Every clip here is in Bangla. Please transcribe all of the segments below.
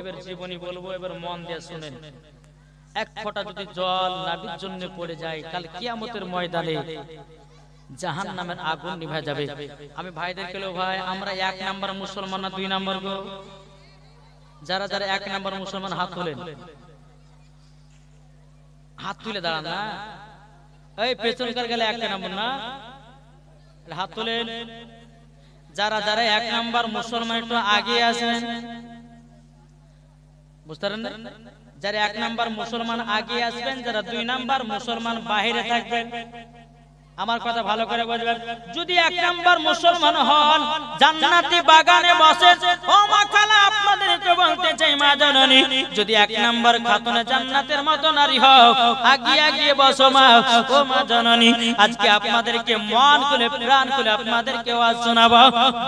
এবার জীবনী বলব, এবার মন দিয়ে শুনেন এক ফোঁটা যদি জল নাবির জন্য পড়ে যায় কাল কিয়ামতের ময়দানে জাহান নামের আগুন নিভা যাবে। আমি ভাইদের কেলো, ভাই, আমরা এক নাম্বার মুসলমান না দুই নাম্বার গো? যারা যারা এক নাম্বার মুসলমান, হাত তোলেন। হাত তুলে দাঁড়ান না। এই পেছনকার গেলে এক নাম্বার না? হাত তোলেন। যারা যারা এক নাম্বার মুসলমান একটু আগে আছেন বুঝতে পারেন যারা এক নাম্বার মুসলমান আগে আসবেন যারা দুই নাম্বার মুসলমান বাহিরে থাকবেন আমার কথা ভালো করে বুঝবেন। যদি এক নাম্বার মুসলমান হন জান্নাতি বাগানে বসে ও মা খালা আপনাদেরকে বলতে চাই মা জননী যদি এক নাম্বার খাতুনে জান্নাতের মতো নারী হও আগিয়ে আগিয়ে বসো মা ও মা জননী আজকে আপনাদেরকে মন খুলে প্রাণ খুলে আপনাদেরকে আওয়াজ শোনাবো।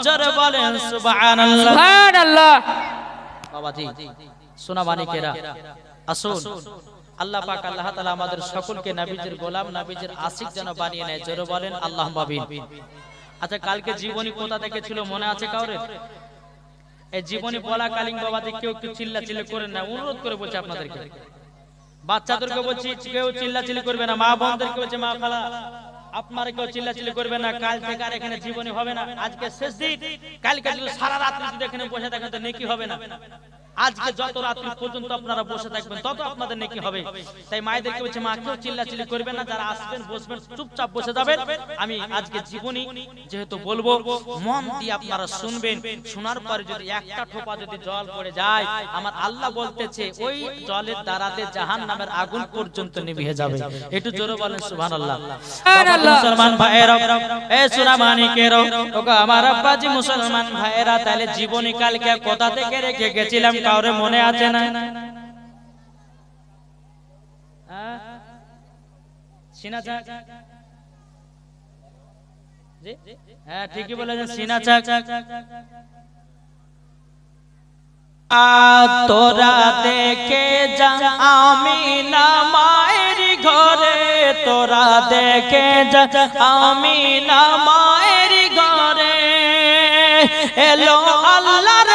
জোরে বলেন সুবহানাল্লাহ। সুবহানাল্লাহ। বাবাজি। সোনা মানিকেরা আসুন। আল্লাহ পাক আল্লাহ তাআলা আমাদের সকলকে নবীজির গোলাম নবীজির আশিক যেন বানিয়ে নেয়। জোরে বলেন আল্লাহ মাবিন আচ্ছা কালকে জীবনী কোথা থেকে ছিল? মনে আছে কাউরে? এই জীবনী বলা কালীন বাবাজি কেউ একটু চিল্লা চিল্লি করেন না অনুরোধ করে বলছে আপনাদেরকে। বাচ্চাদেরকে বলছি কেউ চিল্লা চিল্লি করবে না। মা বোনদেরকে বলছে মা খালা আপনারা কেউ চিল্লা চিল্লি করবে না। কাল থেকে আর এখানে জীবনী হবে না? আজকে শেষ দিন। কালকে সারা রাত্রি যদি এখানে বসে থাকেন তো নেকি হবে না আজকে যত রাত্রি পর্যন্ত আপনারা বসে থাকবেন তত আপনাদের নেকি হবে। তাই মায়েদেরকে বলছে মা কেউ চিল্লা চিল্লি করবেন না যারা আসবেন বসবেন চুপচাপ বসে যাবেন। আমি আজকে জীবনী যেহেতু বলব মন দিয়ে আপনারা শুনবেন শোনার পরে যদি একটা ঠোপা যদি জল পড়ে যায় আমার আল্লাহ বলতেছে ওই জলের দ্বারাতে জাহান নামের আগুন পর্যন্ত নিভিয়ে যাবে। একটু জোরে বলেন সুবহানাল্লাহ। সুবহানাল্লাহ। মুসলমান ভাইয়েরা এ সোনা মানিকের ওগো আমার আব্বাজি মুসলমান ভাইয়েরা তাহলে জীবনী কালকে কথা থেকে রেখে গেছিলাম? কাউরে মনে আছে না? হ্যাঁ? হ্যাঁ ঠিকই বলেছেন সিনা চাক। তোরা দেখে যা আমি না মায়ের ঘরে। তোরা দেখে যা আমি না মায়ের ঘরে। এলো আল্লাহর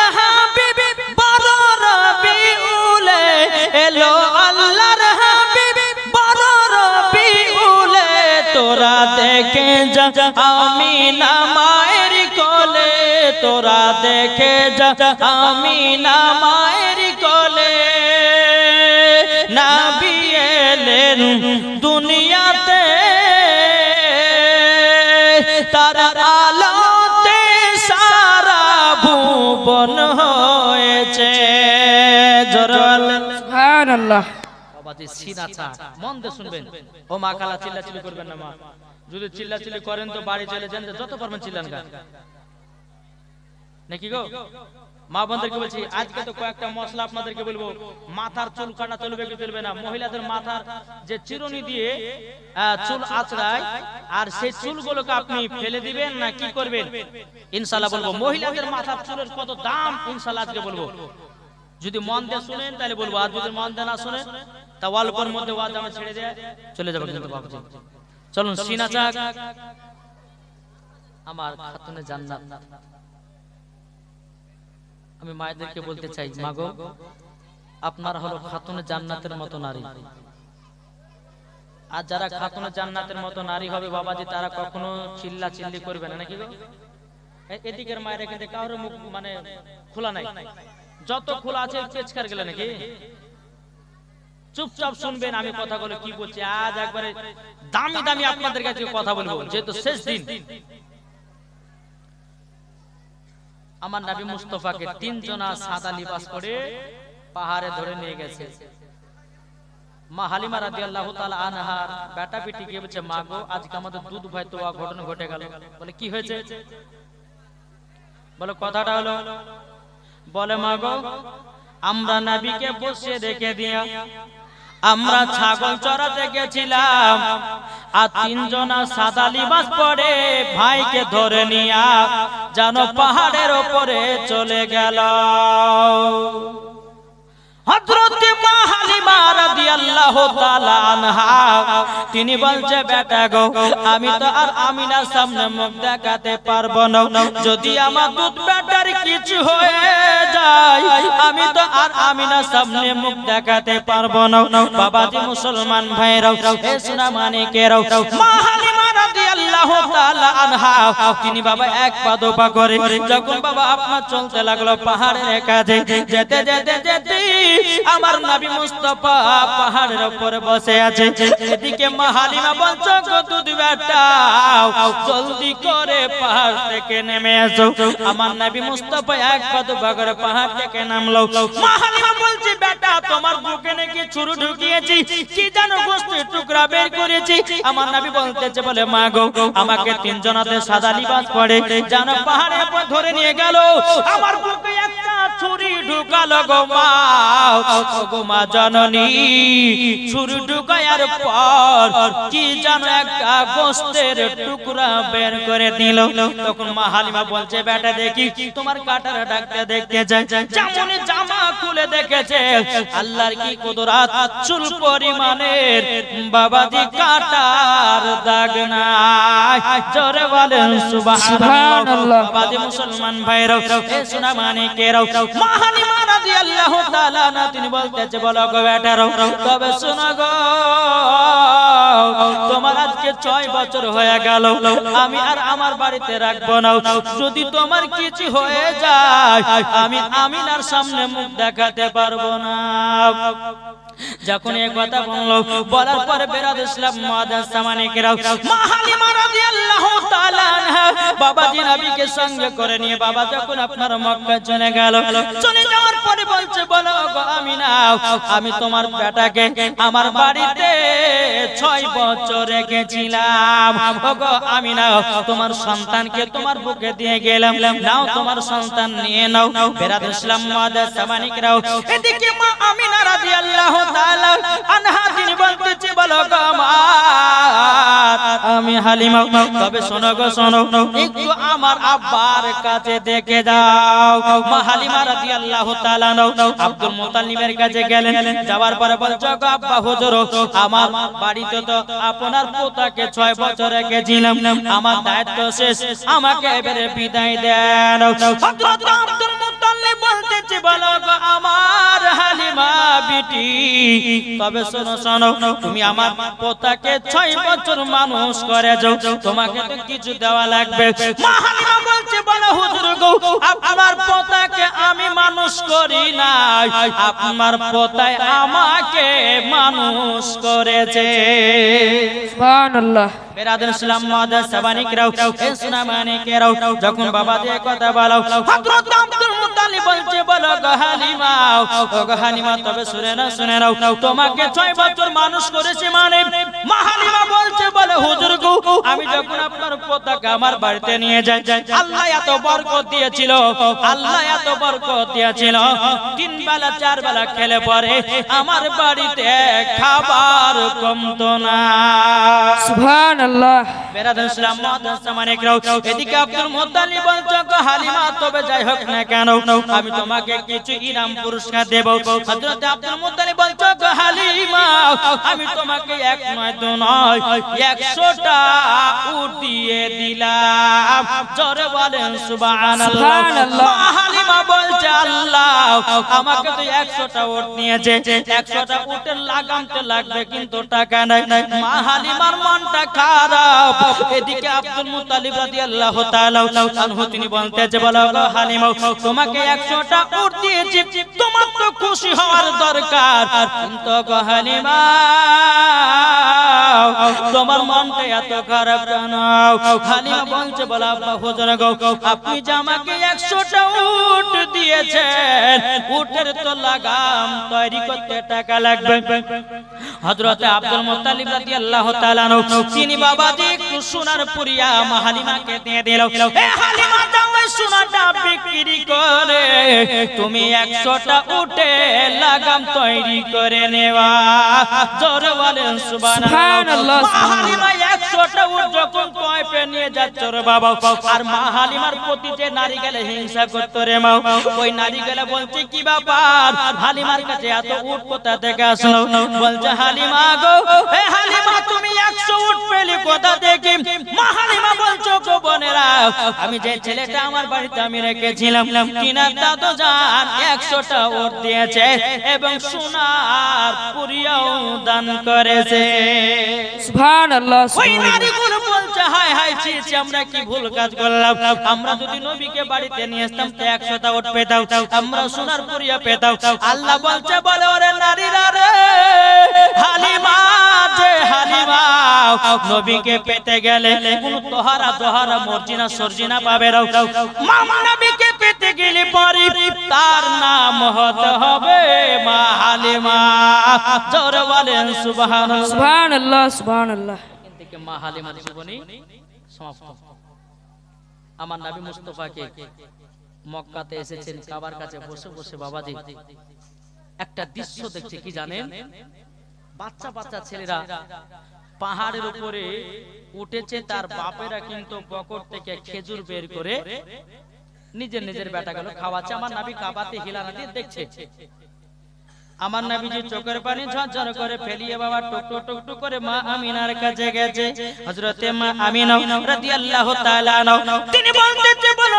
এলো আল্লাহর হাবিব, বড় রবিউলে তোরা দেখে যা আমি না মায়ের কোলে তোরা দেখে যা আমি না মায়ের কোলে। নাবি এলেন চা মন দিয়ে শুনবেন। ও মা কালা, চিল্লাচিল্লি করবেন না মা। যদি চিল্লাচিল্লি করেন তো বাড়ি চলে যান, যত পারবেন চিল্লান গা। নাকি গো? মা বলছি, আজকে তো কয়েকটা মশলা আপনাদেরকে বলব। মাথার চুল কাটা চলবে কি চলবে না? মহিলাদের মাথার যে চিরুনি দিয়ে চুল আঁচড়ায়, আর সেই চুলগুলোকে আপনি ফেলে দিবেন না কি করবেন? ইনশাল্লাহ বলব, মহিলাদের মাথার চুলের কত দাম? ইনশাল্লাহ আজকে বলব। যদি মন দিয়ে শুনেন তাহলে বলব আর যদি মন দিয়ে না শুনেন তা অল্পের মধ্যে ওয়াজ ছেড়ে দিয়ে চলে যাব কিন্তু বাবুজি চলুন সিনা চাক। আমার খাতুনে জান্নাত। আমি মায়েদেরকে বলতে চাই মাগো আপনারা হলো খাতুনে জান্নাতের মতো নারী। আর যারা খাতুনে জান্নাতের মতো নারী হবে বাবাজি তারা কখনো চিল্লা চিল্লি করবে না নাকি গো? এদিকের মায়ের এখানে কারোর মুখ মানে খোলা নাই। যত খোলা আছে পেচকার গেলে নাকি? চুপচাপ শুনবেন, আমি কথাগুলো কি বলছি? আজ একবারে দামি দামি আপনাদের কাছে কথা বলব, যেহেতু শেষ দিন। আমার নবী মুস্তফাকে তিনজনা সাদা লিবাস করে পাহাড়ে ধরে নিয়ে গেছে। মা হালিমা রাদিয়াল্লাহু তাআলা আনহার বেটা বেটি গিয়ে বলছে, মা গো, আজকে আমাদের দুধ ভাই তো ঘটনা ঘটে গেল। বলে, কি হয়েছে? বলে, কথাটা হলো বলে মা গো আমরা নাবিকে বসে রেখে দিয়া আমরা ছাগল চড়াতে গেছিলাম। আর তিনজনা সাদা লিবাস পরে ভাইকে ধরে নিয়া যেন পাহাড়ের ওপরে চলে গেল। তিনি বলছে, বেটা গো, আমি তো আর আমিনার সামনে মুখ দেখাতে পারব না। যদি আমার দুধ বেটার কিছু হয়ে যায়, আমি তো আর আমিনার সামনে মুখ দেখাতে পারব না। বাবাজি মুসলমান ভাইরাও সোনা মানিকেরাও মা তিনি বাবা এক পা করে, যখন বাবা আপনার চলতে লাগল পাহাড়ের যেতে যেতে আমার নবী মুস্তাফা পাহাড়ের উপরে বসে আছে। এদিকে মা হালিমা গো দুধ বেটা, জলদি করে পাহাড় থেকে নেমে এসো। আমার নবী মুস্তাফা এক পা দো করে পাহাড় থেকে নামলো। মা বলছে, বেটা, তোমার বুকে নাকি ছুরু ঢুকিয়েছি। কি জানো গোস্তের টুকরা বের করেছি। আমার নবী বলতেছে, বলে, মা গো, আমাকে তিনজনাতে সাদা লিবাস পরে জানো উপর ধরে নিয়ে গেল। আমার বুকে একটা ছুরি ঢুকালো গো মা। টুকরা বের করে দিল। তখন মা হালিমা বেটা দেখি দেখেছে, আল্লাহর কি কুদরাত? চুল পরিমাণের বাবাজি কাটার দাগ নাই। জোরে বলেন, সুবহানাল্লাহ। বাবাজি মুসলমান ভাইরাও, এ সোনা মানিকেরাও। মা হালিমা তিনি বলতেছে বলো গো বেটারো তবে শোনো গো। তোমার আজকে ছয় বছর হয়ে গেল, আমি আর আমার বাড়িতে রাখব না। যদি তোমার কিছু হয়ে যায়, আমি সামনে মুখ দেখাতে পারব না। যখন কথা বলল, বলার পরে বেরাদ ইসলাম আমি তোমার বেটাকে, আমার বাড়িতে ছয় বছর রেখেছিলাম। ও গো আমিনা, তোমার সন্তানকে তোমার বুকে দিয়ে গেলাম। নাও, তোমার সন্তান নিয়ে নাও। ইসলাম এদিকে মা আমিনা তাআলা আনহা, তিনি বলতেছে, বলো গো আমি হালিমা, তবে শোনো গো, শোনো, একটু আমার আব্বার কাছে দেখে যাও। মা হালিমা রাদিয়াল্লাহু তাআলা নাও, আব্দুল মুতাল্লিবের কাছে গেলেন। যাওয়ার পরে বলছো গো আব্বা, হুজুর, আমার বাড়িতে তো আপনার পোতাকে ছয় বছর রেখেছিলাম। আমার দায়িত্ব শেষ। আমাকে এবারে বিদায় দেন। তোমাকে কিছু দেওয়া লাগবে। আমার পোতাকে আমি মানুষ করি নাই। আপনার পোতায় আমাকে মানুষ করেছে। সুবহানাল্লাহ। বেরাদুল ইসলাম মাদাস সাবানিকরাও এ সুনামানিকেরাও যখন বাবা দিয়ে কথা বলো হযরত আব্দুল মুত্তালিব বলছে, বলো গো ও গো তবে শুনে না শুনে নাও, তোমাকে ছয় বছর মানুষ করেছে মানে? মা বলছে, বলে হুজুর গো, আমি যখন আপনার পোতাকে আমার বাড়িতে নিয়ে যাই, আল্লাহ এত বরকত দিয়েছিল, আল্লাহ এত বরকত দিয়েছিল। তিন বেলা, চার বেলা খেলে পরে আমার বাড়িতে খাবার কমতো না। সুবহানাল্লাহ। বেরাদ ইসলাম মাদাস সামানিকরাও এদিকে আব্দুল মুত্তালিব বলছে হালিমা তবে যাই হোক না কেন আমি তোমাকে কিছু ইনাম পুরস্কার দেব হযরত আব্দুল মুত্তালিব বলছে হালিমা আমি তোমাকে এক নয় দু নয় 100টা উট দিয়ে দিলাম জোরে বলেন সুবহানাল্লাহ সুবহানাল্লাহ। হালিমা বলছে আল্লাহ আমাকে তো 100টা উট নিয়েছে 100টা উটের লাগামতে লাগবে কিন্তু টাকা নাই মা হালিমার মনটা খারাপ। এদিকে আব্দুল মুত্তালিব রাদিয়াল্লাহু তাআলা আনহু, তিনি বলতেছে, বলো গো হালিমা, তোমাকে 100টা উট দিয়েছি, তোমার তো খুশি হওয়ার আপনি আমাকে 100টা উট দিয়েছেন, উটের তো লাগাম তৈরি করতে টাকা লাগবে। হযরত আব্দুল মুত্তালিব রাদিয়াল্লাহু তাআলা তিনি বাবাজি একটু সোনার পুরিয়া মা দিয়ে দিল। এ হালিমা যাও ওই সোনাটা বিক্রি করে। তুমি একশোটা উঠে লাগাম তৈরি করে নেওয়া। জোরে বলেন সুবহানাল্লাহ, হালিমা একশোটা উঠ যখন কয়পে নিয়ে যাচ্ছ রে বাবা। আর মা হালিমার প্রতি যে নারী গেলে হিংসা করতো রে মা ওই নারী গেলে বলছে কি ব্যাপার? হালিমার কাছে এত উঠ কোথা থেকে আসলো? বলছে হালিমা গো হালিমা তুমি একশো উঠ পেলি কোথা থেকে মা বলছো গো বোনেরা আমি যে ছেলেটা আমার বাড়িতে আমি রেখেছিলাম কিনার দাদু জান একশোটা উঠ দিয়েছে এবং সোনার পুরিয়াও দান করেছে। ওই নারীগুলো বলছে হাই হাই ছি ছি, আমরা কি ভুল কাজ করলাম? আমরা যদি নবীকে বাড়িতে নিয়ে আসতাম তো একশোটা উঠ পেতাম আমরা সোনার পুরিয়া পেতাম। আল্লাহ বলছে বলে ওরে নারীরা নবীকে পেতে গেলে কোন তোহারা দোহারা মর্জিনা সর্জিনা পাবে রাও মাম নবীকে পেতে গেলে পরে তার নাম হতে হবে মা হালিমা। জোরে বলেন সুবহানাল্লাহ। সুবহানাল্লাহ সুবহানাল্লাহ। থেকে মা হালিমার জীবনী সমাপ্ত। আমার নবী মুস্তফাকে মক্কাতে এসেছেন কাবার কাছে বসে বসে বাবাজি। একটা দৃশ্য দেখছে কি জানেন? বাচ্চা বাচ্চা ছেলেরা পাহাড়ের উপরে উঠেছে তার বাপেরা কিন্তু পকেট থেকে খেজুর বের করে নিজের নিজের বেটাগুলো খাওয়াচ্ছে। আমার নাবি কাবাতে হিলানা দিয়ে দেখছে। আমার নবীজি চোখের পানি ঝরঝর করে ফেলিয়ে বাবা টুক টুক টুক করে মা আমিনার কাছে গেছে। হযরতে মা আমিনা রাদিয়াল্লাহু তাআলা তিনি বলতেছে বলো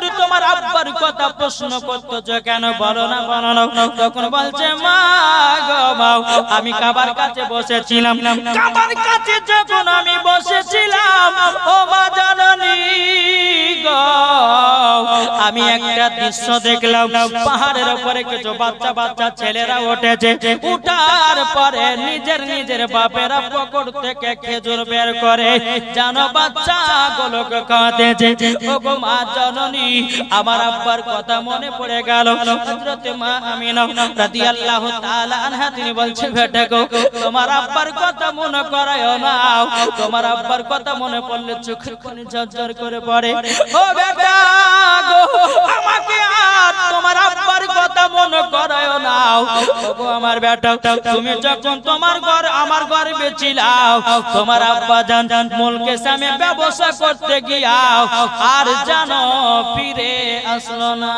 করে তোমার আব্বার কথা প্রশ্ন কেন? বলো না বলো না। তখন বলছে আমি কাবার কাছে বসেছিলাম। কাবার কাছে যখন আমি বসেছিলাম, ও মা জাননী আমি একটা দৃশ্য দেখলাম। পাহাড়ের উপরে কিছু বাচ্চা বাচ্চা ছেলেরা উঠেছে। উঠার পরে নিজের নিজের বাপেরা পকড় থেকে খেজুর বের করে, জানো বাচ্চা, গুলোকে কাঁদেছে। ও গো মা জননী আমার আব্বার কথা মনে পড়ে গেল। হযরতে মা আমিনা রাদিয়াল্লাহু তাআলা আনহা, তিনি বলছে বেটা গো, তোমার আব্বার কথা মনে করায় না। তোমার আব্বার কথা মনে পড়লে চোখের পানি ঝরঝর করে পড়ে। ও বেটা গো, আমাকে আর তোমার আব্বার কথা মনে করায় না। ওগো আমার বেটা, তুমি যখন তোমার ঘর, আমার ঘর বেচিলাও তোমার আব্বা জান মুলকে সামনে ব্যবসা করতে গিয়াও আর জানো ফিরে আসলো না।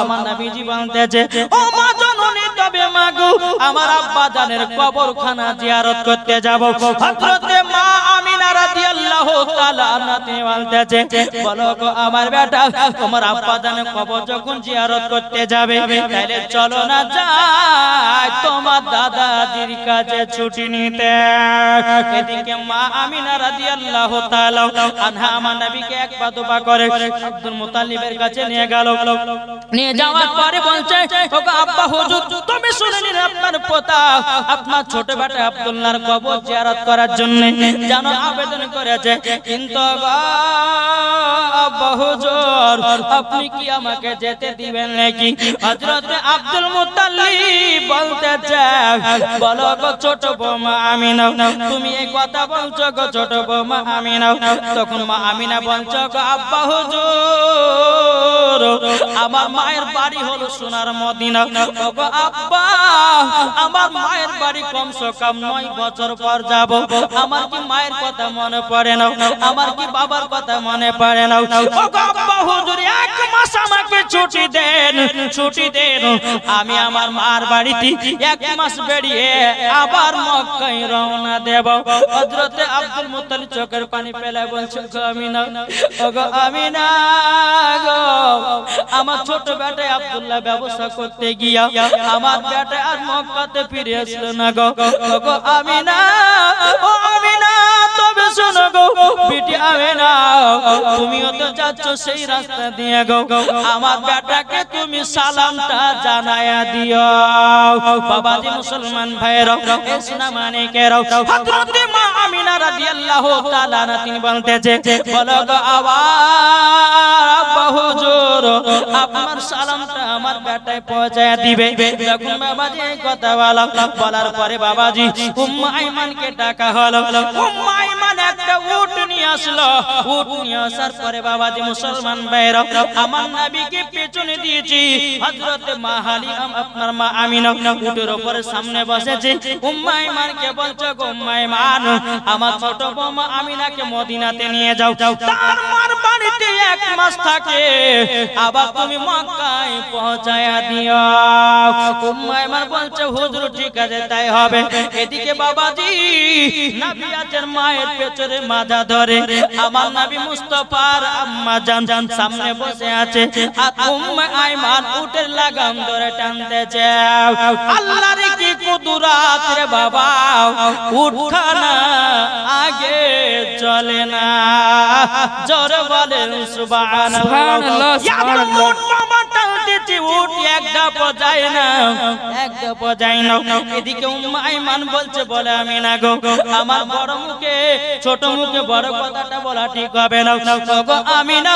আমার নবীজি বলতেছে, ও মা জননী, তবে মাগো, আমার আব্বা জানের কবরখানা জিয়ারত করতে যাব। হযরতে মা আমিনা রাদিয়াল্লাহু তাআলা তিনি বলতেছে, বলো গো আমার বেটা, তোমার আব্বা জানের কবর যখন জিয়ারত করতে যাবে তাহলে চলো না যাই, তোমার দাদাজির কাছে ছুটি নিতে। এদিকে মা আমিনা রাদিয়াল্লাহু তাআলা আনহা আমার নবীকে এক পা দুপা করে আব্দুল মুতালিবের কাছে নিয়ে গেল। নিয়ে যাওয়ার পরে বলছে আব্বা হুজুর, তুমি আপনার পোতা, আপনার ছোট বেটা আব্দুল্লাহর কবর জিয়ারত করার জন্য জানো আবেদন করেছে। কিন্তু আব্বা হুজুর, আপনি কি আমাকে যেতে দিবেন নাকি? হযরতে আব্দুল মুতাল্লিব বলতেছে, বলো গো ছোট বৌমা আমিনা, তুমি এই কথা বলছো গো ছোট বৌমা আমিনা। তখন মা আমিনা বলছো গো আব্বা হুজুর আমার মায়ের বাড়ি হলো সোনার মদিনা। ওগো আব্বা, আমার মায়ের বাড়ি কমসে কম নয় বছর পর যাব। আমার কি মায়ের কথা মনে পড়ে না? আমার কি বাবার কথা মনে পড়ে না? আব্বা, হুজুর, এক মাস আমাকে ছুটি দেন ছুটি দেন। আমি আমার মার বাড়িতে এক মাস বেরিয়ে আবার মক্কায় রওনা দেব। হযরতে আব্দুল মুত্তালিব চোখের পানি ফেলে বলছে আমিনা, ওগো আমিনা আমার ছোট বেটা আব্দুল্লাহ ব্যবসা করতে গিয়া আমার বেটা আর মক্কাতে ফিরে আসলো না গো। আমি শোনো বিটি আমিনা তুমিও তো যাচ্ছ সেই রাস্তা দিয়ে গো। আমার বেটাকে তুমি সালামটা জানায়া দিও। বাবাজি মুসলমান ভাইয়েরা এসনা মানে কেরাও হযরতে মা আমিনা রাদিয়াল্লাহু সালামটা আমার বেটায় পৌঁছায় দিবে। যখন বাবাজি এই কথা বলা, বলার পরে বাবাজি উম্মা আইমানকে ডাকা হলো। একটা আসলো। উট আসার পরে বাবাজি মুসলমান ভাইরা আমার নবীকে পেছনে দিয়েছি। হযরত মা আপনার মা আমিনা উটের সামনে বসেছে। উম্মা আইমানকে বলছো গো উম্মা আইমান আমার ছোট আমিনাকে মদিনাতে নিয়ে যাও। তার মার বাড়িতে এক মাস থাকে। আবার তুমি মক্কায় পৌঁছায়া দিও। উম্মা আইমান বলছে, হুজুর, ঠিক আছে, তাই হবে। এদিকে বাবাজি নবী আছেন মায়ের পেছনে মাজা ধরে আমার নবী মুস্তাফার আম্মা জান সামনে বসে আছে। আর উম্মে আইমান উটের লাগাম ধরে টানতেছে। আল্লাহর কি কুদরাত রে বাবা? উঠখানা আগে চলে না। জোরে বলেন সুবহানাল্লাহ। সুবহানাল্লাহ, উট এক ধাপ যায় না এক ধাপ না এদিকে উম্মে বলছে, বলে আমি না আমার বড় মুখে, ছোট মুখে বড় কথাটা বলা ঠিক হবে না। আমি না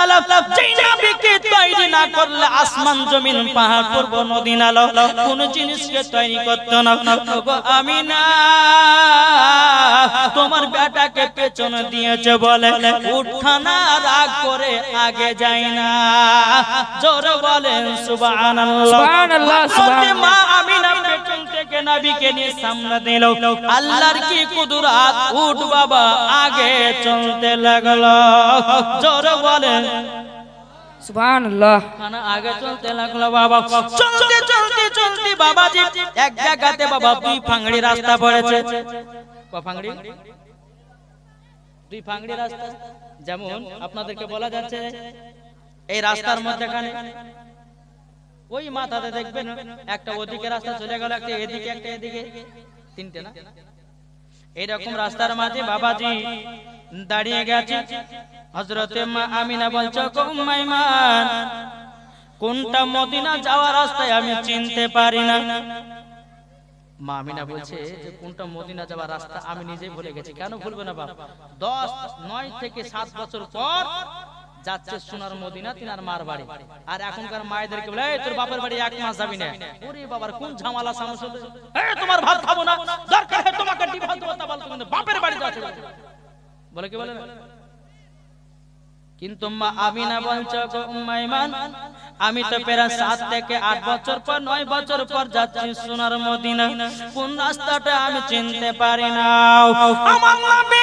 তাআলা যেই নবীকে তৈরি না করলে আসমান জমিন পাহাড় পর্ব নদী নালা কোন জিনিসকে তৈরি করতে না। গো আমি তোমার বেটাকে পেছনে দিয়েছে বলে উঠানা রাগ করে আগে যাই না। জোরে বলেন সুবহানাল্লাহ। সুবহানাল্লাহ, সুবহানাল্লাহ। মা আমিনা পেছন থেকে নবীকে নিয়ে সামনে দিল। আল্লাহর কি কুদরাত? উঠ বাবা আগে চলতে লাগল। জোরে বলেন সুবহানাল্লাহ। খানা আগে চলতে লাগল বাবা। চলতে চলতে চলতে বাবাজি এক জায়গাতে বাবা দুই ফাংড়ি রাস্তা পড়েছে। ফাংড়ি? দুই ফাংড়ি রাস্তা। যেমন আপনাদেরকে বলা যাচ্ছে এই রাস্তার মধ্যেখানে ওই মাথাতে দেখবেন একটা ওদিকে রাস্তা চলে গেল, একটা এদিকে একটা এদিকে। তিনটে না? এইরকম রাস্তার মাঝে বাবাজি দাঁড়িয়ে গেছে। হজরতে আমিনা বলছো কৌমাইমান কোনটা মদিনা যাওয়ার রাস্তায় আমি চিনতে পারি না? মা বলছে যে কোনটা মদিনা যাওয়ার রাস্তা আমি নিজেই ভুলে গেছি। কেন ভুলবো না বাপ? দশ, নয় থেকে সাত বছর পর যাচ্ছে সোনার মদিনা তিনার মার বাড়ি আর এখনকার মায়েদেরকে বলে তোর বাপের বাড়ি এক মাস যাবি না। ওরে বাবার কোন ঝামেলা তোমার ভাত খাব না। দরকার হয় তোমাকে ডিভোর্স দেবো তা বলতো কিন্তু বাপের বাড়ি যাচ্ছে। বলে কি বলে? কিন্তু মা আমিনা বলছ গো উম্মাইমান আমি তো প্রায় সাত থেকে আট বছর পর নয় বছর পর যাচ্ছি সোনার মদিনা। কোন রাস্তাটা আমি চিনতে পারি না। আমার নবী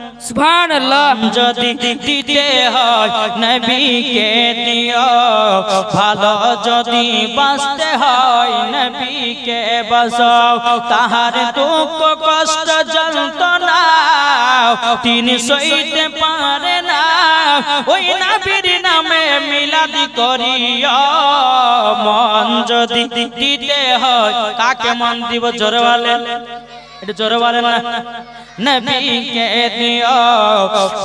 সুবহানাল্লাহ। যদি দিতে হয় নবীকে দিও। ভালো যদি বাঁচতে হয় নবীকে বাসাও তাহার দুঃখ কষ্ট যন্ত্রণা তিনি সইতে পারে না। ওই নবীর নামে মিলাদি করিয়া মন যদি দিতে হয়, কাকে মন দিব জোরে বলেন এটা জোরে বলেন না? নবীকে দিও,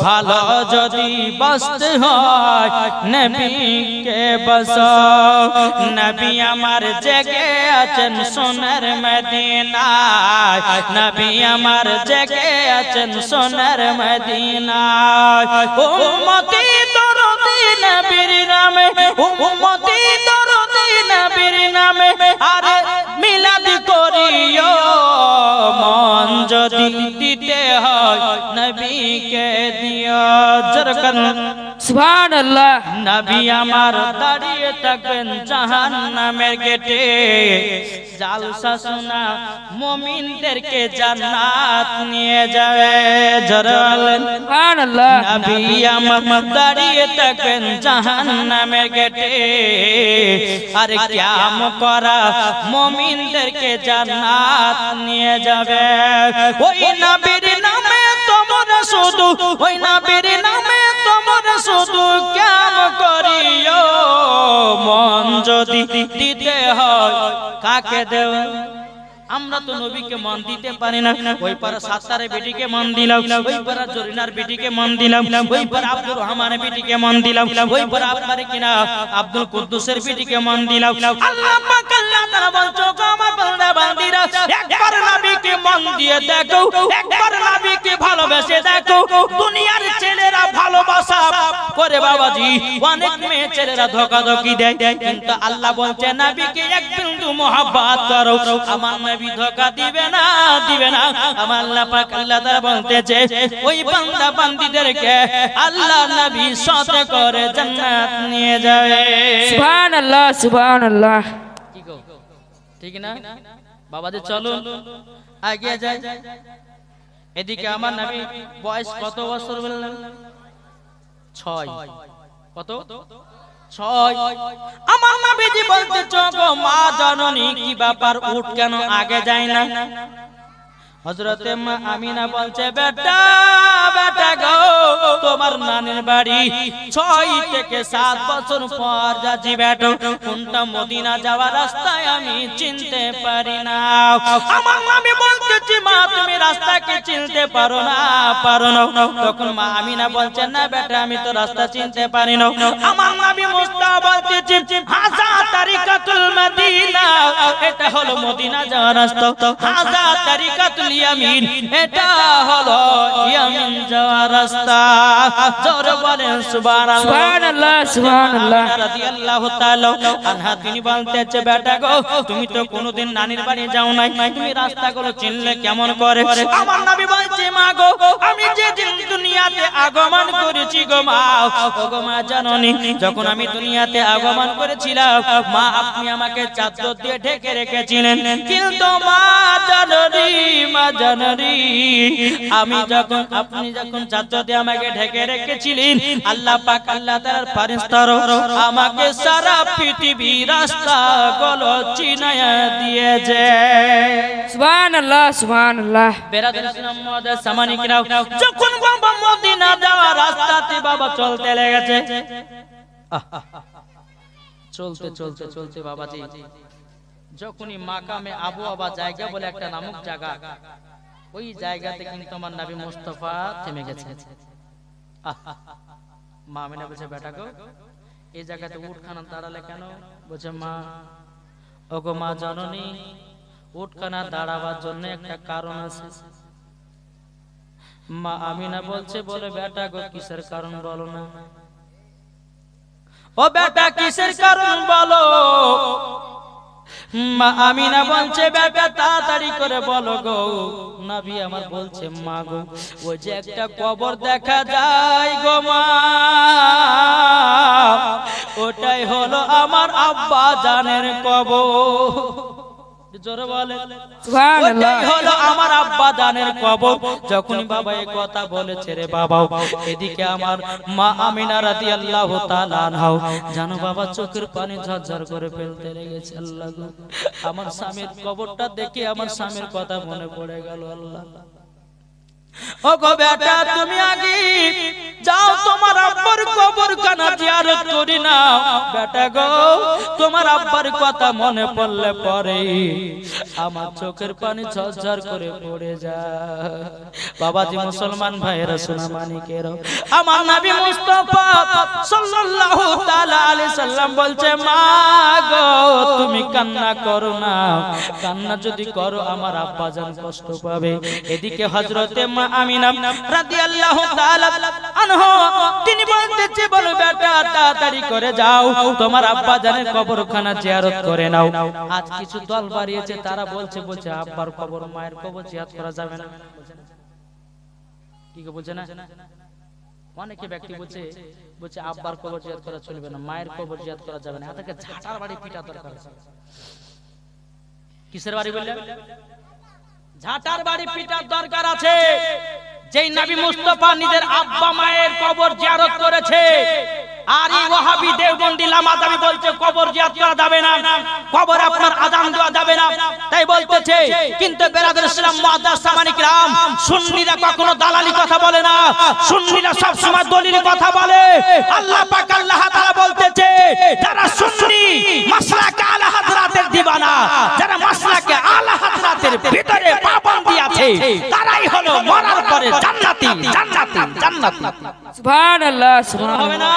ভালো যদি বসতে হয়, নবীকে বস। নবী আমার জেগে আছেন সোনার মদিনায়। নবী আমার জেগে আছেন সোনার মদিনায়। উম্মতি দরদি নবীর নামে, উম্মতি দরদি নবীর নামে, আরে মিলাদ করিও। মন যদি দিতে হয় নবীকে দিও জরকন সুবহানাল্লাহ নবী আমার দাঁড়িয়ে থাকবেন জাহান্নামের গেটে জালসা শোনা মুমিনদেরকে জান্নাত নিয়ে যাবে জরালেন সুবহানাল্লাহ নবী আমার দাঁড়িয়ে থাকবেন জাহান্নামের গেটে আর কিয়াম করা মুমিনদেরকে জান্নাত নিয়ে যাবে ওই নবীর নামে তোমরা শুধু ওই না নাবির নামে তোমার শুধু কেন করিও। মন যদি দিতে হয়, কাকে দেওয়া আমরা তো নবীকে মন দিতে পারি না। ওই পারা সাত্তারে বেটিকে মন দিলাম। ওই পারা জরিনার বেটিকে মন দিলাম। ওই পারা আব্দুর রহমানের বেটিকে মন দিলাম। ওই পারা আপনার কিনা আব্দুল কুদ্দুসের বেটিকে মন দিলাম। আল্লাহ পাক আল্লাহ তাআলা বলছো গো আমার বান্দা বান্দিরা একবার নবীকে মন দিয়ে দেখো একবার নবীকে ভালোবেসে দেখো দুনিয়ার ছেলেরা ভালোবাসা করে বাবাজি অনেক মেয়ে ছেলেরা ধোকাধকি দেয়। কিন্তু আল্লাহ বলছে নবীকে এক বিন্দু মোহাব্বত করো। আমার নবী ধোকা দিবে না দিবে না। আমার আল্লাহ পাক আল্লাহ তাআলা বলতেছে ওই বান্দা বান্দিদেরকে আল্লাহ নবী সাথে করে জান্নাত নিয়ে যাবে। সুবহান আল্লাহ সুবহান আল্লাহ কি গো? ঠিক না? বাবাজি চলো। এগিয়ে যাই। এদিকে আমার নবী বয়স কত বছর বললেন? ছয়। কত? আমার নবীজি বলতে চো মা জননী কি ব্যাপার? উঠ কেন? আগে যায় না। হজরতে মা আমিনা বলছে বেটা বেটা গো তোমার নানের বাড়ি ছয় থেকে সাত বছর পর যাচ্ছি বেটো কোনটা মদিনা যাওয়ার রাস্তায় আমি চিনতে পারি না। আমার আমি বলতেছি মা তুমি রাস্তাকে চিনতে পারো না পারো না। তখন মা আমিনা বলছে না বেটা আমি তো রাস্তা চিনতে পারি না। আমার নবী মুস্তা বলতেছি হাজা তারিকাতুল মদিনা এটা হলো মদিনা যাওয়ার রাস্তা। হাজা তারিকাতুল ইয়ামিন এটা হলো ইয়ামিন যাওয়ার রাস্তা। জোরে বলেন সুবহানাল্লাহ। সুবহানাল্লাহ সুবহানাল্লাহ। রাদিয়াল্লাহু তাআলা আনহা তিনি বলতেছে বেটা গো তুমি তো কোনোদিন নানির বাড়ি যাও নাই। তুমি রাস্তাগুলো চিনলে কেমন করে? আমার নবী বলছে মা গো আমি যে দিন দুনিয়াতে আগমন করেছি গো মা ও গো মা জাননি যখন আমি দুনিয়াতে আগমন করেছিলাম মা আপনি আমাকে চাদর দিয়ে ঢেকে রেখেছিলেন। কিন্তু মা জাননি মা জাননি। আমি যখন আপনি যখন দিয়ে আমাকে ঢেকে রেখেছিলেন আল্লাহ পাক আল্লাহ তাআলার ফারিস্তার আমাকে সারা পৃথিবী রাস্তা গুলো চিনায়া দিয়েছে। সুবহানাল্লাহ সুবহানাল্লাহ। বেরাদের ইসলাম মহাদাস সামানিকরাও যখন বাবা মদিনা যাওয়ার রাস্তাতে বাবা চলতে লেগেছে। চলতে চলতে চলতে বাবাজি। যখনই মাকামে আবু আবা জায়গা বলে একটা নামক জায়গা, ওই জায়গাতে কিন্তু আমার নবী মুস্তাফা থেমে গেছে। মা আমিনা বলছে, বেটা গো, এই জায়গাতে উঠখানা দাঁড়ালে কেন? বলছে, মা, ওগো মা জননী উঠখানা দাঁড়াবার জন্য একটা কারণ আছে। মা আমিনা বলছে, বলে, বেটা গো, কিসের কারণ বলো না? ও বেটা, কিসের কারণ বলো? মা আমিনা বলছে বেটা তাড়াতাড়ি করে বলো গো। নবী আমার বলছে, মা গো, ওই যে একটা কবর দেখা যায় গো মা। ওটাই হলো আমার আব্বা জানের কবর। জোরে বলে। সুবহানাল্লাহ। হলো আমার আব্বা দানের কবর। যখনই বাবা এই কথা বলেছে রে বাবা এদিকে আমার মা আমিনা রাদিয়াল্লাহু তাআলা আনহা। জানো বাবা চোখের পানি ঝরঝর করে ফেলতে লেগেছে আল্লাহ আমার স্বামীর কবরটা দেখে আমার স্বামীর কথা মনে পড়ে গেল আল্লাহ। ও গো বেটা, তুমি আগে যাও, তোমার আব্বার কবর কানা করি না। বেটা গো, তোমার আব্বার কথা মনে পড়লে পরে আমার চোখের পানি ঝরঝর করে পড়ে বাবাজি মুসলমান ভাইয়েরা সোনা মানিকের আমার নবী মুস্তাফা সাল্লাল্লাহু তাআলা আলাইহি সাল্লাম বলছে, মা গো, তুমি কান্না করো না। কান্না যদি করো, আমার আব্বা জান কষ্ট পাবে। এদিকে হযরতে মা আমিনা রাদিয়াল্লাহু তাআলা আনহা, তিনি বলতেছে, বলো বেটা, তাড়াতাড়ি করে যাও। তোমার আব্বা জানের কবরখানা জিয়ারত করে নাও। আজ কিছু দল বাড়িয়েছে, তারা বলছে বলছে, আব্বার কবর, মায়ের কবর জিয়ারত করা যাবে না। কি বলছে না? অনেকে ব্যক্তি বলছে বলছে, আব্বার কবর জিয়াদ করা চলবে না, মায়ের কবর জিয়াদ করা যাবে না। এটাকে ঝাঁটার বাড়ি পিটা দরকার কিসের বাড়ি বললেন? ঝাটার বাড়ি পিটার দরকার আছে। যেই নবী মুস্তাফা নিজের আব্বা মায়ের কবর জিয়ারত করেছে। আর এই ওয়াহাবি দেওবন্দি লামা দাবি বলছে, কবর জিয়ারত করা যাবে না। কবর আপনার আযান দেওয়া যাবে না। তাই বলতেছে, কিন্তু বেরাদের ইসলাম মুআদ্দাস সামানি রাম, সুন্নিরা কখনো দালালি কথা বলে না। সুন্নিরা সব সময় দলিল কথা বলে। আল্লাহ পাক আল্লাহ তাআলা বলতেছে, যারা সুন্নি, মাসলাকা আলা হযরতের দিবানা, যারা মাসলাকা আলা মাসা আছে। তারাই হলো মরার পরে জান্নাতি জান্নাতি। জান্নাতি সুবহানাল্লাহ হবে না?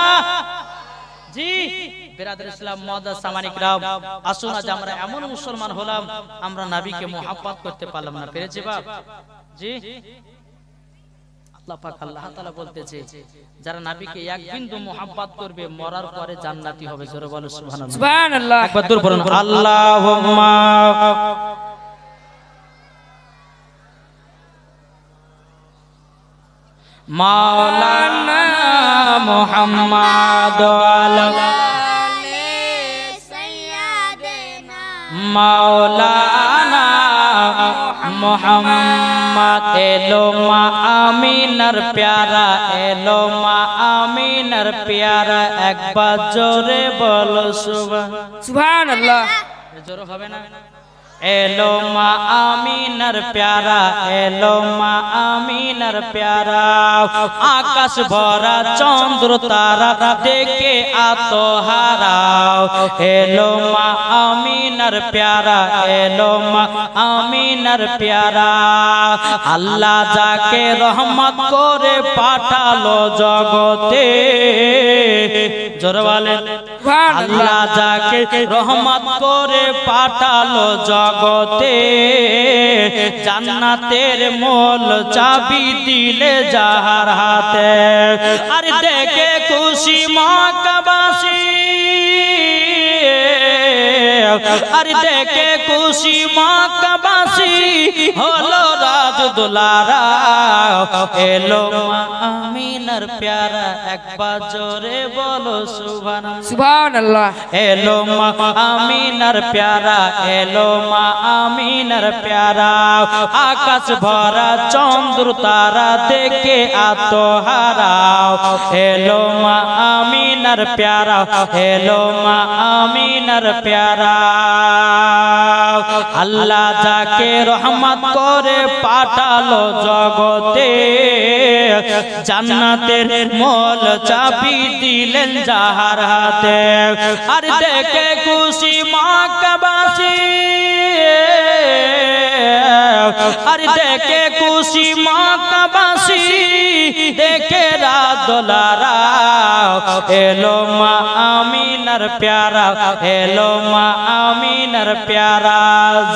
জি। বেরাদের ইসলাম মহাদাস সামানিক রাব আসুন আজ আমরা এমন মুসলমান হলাম আমরা নাবিকে মোহাব্বত করতে পারলাম না। পেরেছি বাপ? জি। আল্লাহ পাক আল্লাহ তাআলা বলতেছে যারা নাবিকে এক বিন্দু মোহাব্বত করবে মরার পরে জান্নাতি হবে। জোরে বলো সুবহানাল্লাহ। সুবহানাল্লাহ। একবার দূর পড়ুন আল্লাহুম্মা। মাওলানা মুহাম্মদ মাওলানা মোহাম্মদ এলো মা আমিনার প্যারা এলো মা আমিনার প্যারা একবার জোরে বলো সুবহান সুবহানাল্লাহ। জোর হবে না? এলো মা আমিনার প্যারা এলো মা আমিনার প্যারা। আকাশ ভরা, চন্দ্র তারা দেখে আতহারাও এলো মা আমিনার প্যারা এলো মা আমিনার প্যারা। আল্লাহ যাকে রহমত করে পাঠালো জগতে জোরে বলেন আল্লাহ যাকে রহমত করে পাঠালো জগতে জান্নাতের মোল চাবি দিলে যাহার হাতে। আর দেখে খুশি মাকাবাসী আর দেখে খুশি মাকাবাসী হলো রাজ দুলারা এলো মা আমিনার প্যারা একবার জোরে বলো সুবহানাল্লাহ। সুবহানাল্লাহ। এলো মা আমিনার প্যারা এলো মা আমিনার প্যারা। আকাশ ভরা চন্দ্র তারা দেখে আত্মহারাও এলো মা আমিনার প্যারা এলো মা আমিনার প্যারা। আল্লাহ যাকে রহমত করে পাঠালো জগতে, জান্নাতের মোল চাবি দিলেন যাহার হাতে। আর দেখে খুশি মা কাবাসী আর দেখে খুশি মা কাবাসী দেখে রাদলারা এলো মা আমিনার প্যারা এলো মা আমিনার প্যারা।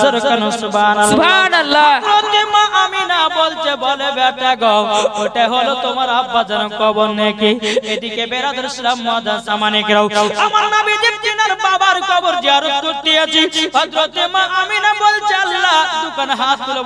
জরকান সুবহানাল্লাহ। সুবহানাল্লাহ। প্রতিমা আমিনা বলছে বলে বেটা গো ওটা হলো তোমার আব্বা কবর নাকি। এদিকে বেরাদের ইসলাম মাদান সামানিক রাও। আমার নবী জিনার বাবার কবর জিয়ারত করতে আছি হযরত মা আমিনা বলছে আল্লাহ দোকান হাত তুলে